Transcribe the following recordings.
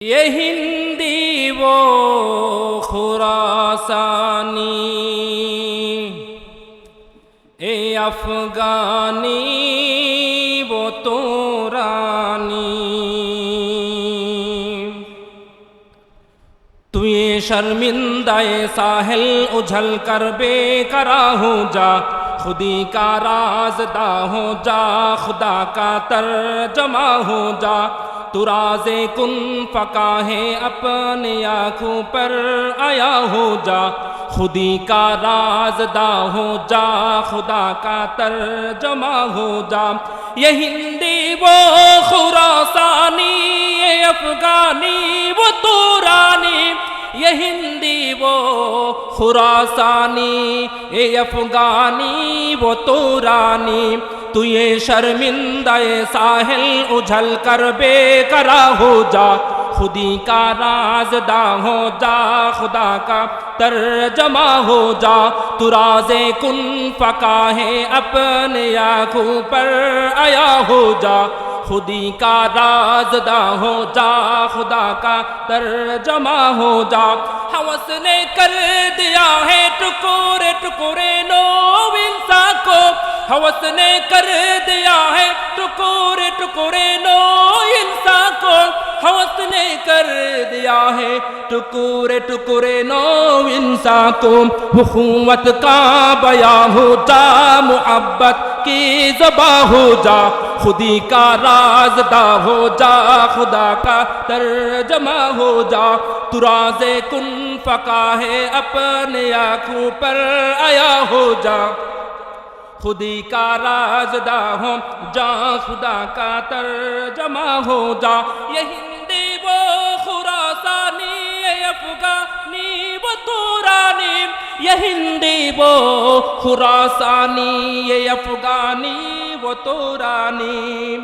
یہ ہندی وہ خراسانی اے افغانی وہ تورانی تو یہ شرمندہ ساحل اجھل کر بے کرا ہو جا خودی کا راز دا ہو جا خدا کا ترجمہ تو راز کن پکا ہے اپنے آنکھوں پر، آیا ہو جا۔ خودی کا راز دا ہو جا، خدا کا ترجمہ ہو جا۔ یہ ہندی وہ خراسانی، یہ افغانی وہ تورانی۔ یہ ہندی وہ خراسانی اے افغانی وہ تورانی۔ تو یہ شرمندہ ساحل، اجھل کر بے کرا ہو جا۔ خودی کا راز دا ہو جا، خدا کا ترجمہ ہو جا۔ تو راز کن پکا ہے اپنے آنکھوں پر آیا ہو جا۔ خودی کا راز دا ہو جا، خدا کا ترجمہ ہو جا۔ حوث نے کر دیا ہے ٹکورے ٹکورے کو حوث نے کر دیا ہے ٹکورے ٹکورے نو انسا کو۔ حوث نے کر دیا ہے ٹکورے ٹکورے نو انسا کو۔ حکومت کا بیا ہو جا، محبت کی زباں ہو جا۔ خودی کا راز دا ہو جا، خدا کا ترجمہ ہو جا۔ تو راز کن پکا ہے اپنے آنکھوں پر آیا ہو جا۔ خودی کا راز دا ہو جا خدا کا ترجمہ ہو جا یہ ہندی وہ خراسانی، یہ افغانی وہ تورانی، یہ ہندی وہ خراسانی، یہ افغانی وہ تورانی۔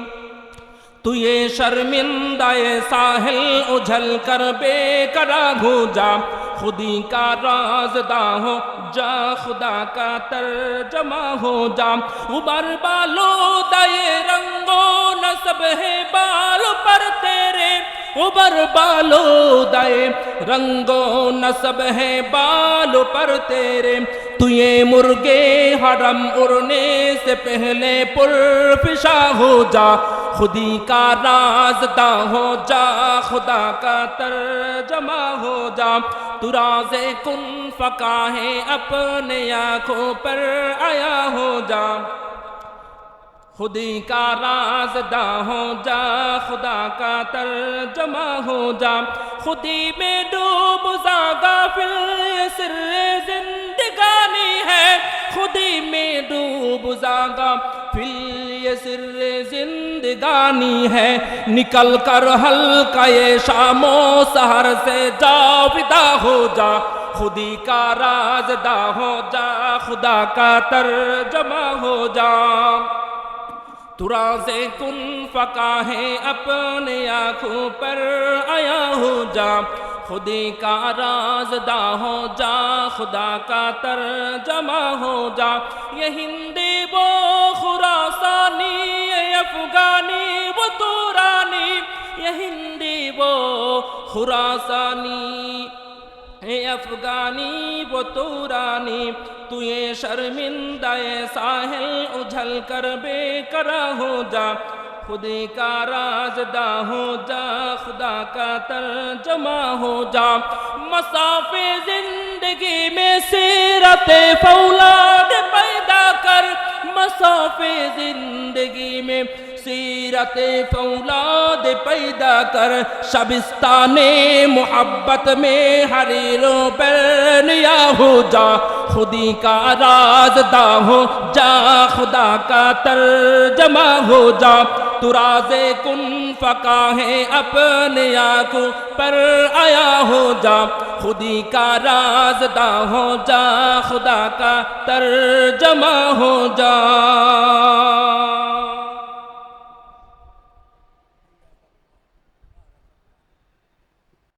تو یہ شرمندہ ساحل اجھل کر بے کرا ہو جا خودی کا راز دا ہو، جا خدا کا ترجمہ ہو جا ابر بالو دائے رنگو نصب ہے بال پر تیرے۔ ابر بالو دائے رنگو نصب ہے بال پر تیرے۔ تو یہ مرغے حرم اڑنے سے پہلے پرفشا ہو جا۔ خودی کا راز دا ہو جا خدا کا ترجمہ ہو جا تو راز کن فکا ہے اپنے آنکھوں پر آیا ہو جا خودی کا راز دا ہو جا خدا کا ترجمہ ہو جا خودی میں ڈوب زاگا فل سر زندگانی ہے خودی میں یہ سر زندگانی ہے۔ نکل کر ہلکا یہ شام و سہر سے جا، ودا ہو جا۔ خودی کا راز دا ہو جا، خدا کا ترجمہ ہو جا۔ تو راز کن پکا ہے اپنے آنکھوں پر آیا ہو جا۔ خودی کا راز دا ہو جا خدا کا ترجمہ ہو جا یہ ہندی وہ خراسانی یہ افغانی وہ تورانی یہ ہندی وہ خراسانی اے افغانی وہ تورانی تو یہ شرمندہ ساحل اجھل کر بے کرا ہو جا خودی کا راز دا ہو جا، خدا کا ترجمہ ہو جا۔ مساف زندگی میں سیرت فولاد پیدا کر۔ مساف زندگی میں سیرت فولاد پیدا کر۔ شبستان محبت میں حریروں پرنیا ہو جا۔ خودی کا راز دا ہو جا، خدا کا ترجمہ ہو جا۔ ترازے کن پکا ہے اپنے آنکھوں پر آیا ہو جا۔ خودی کا راز دا ہو جا، خدا کا ترجمہ ہو جا۔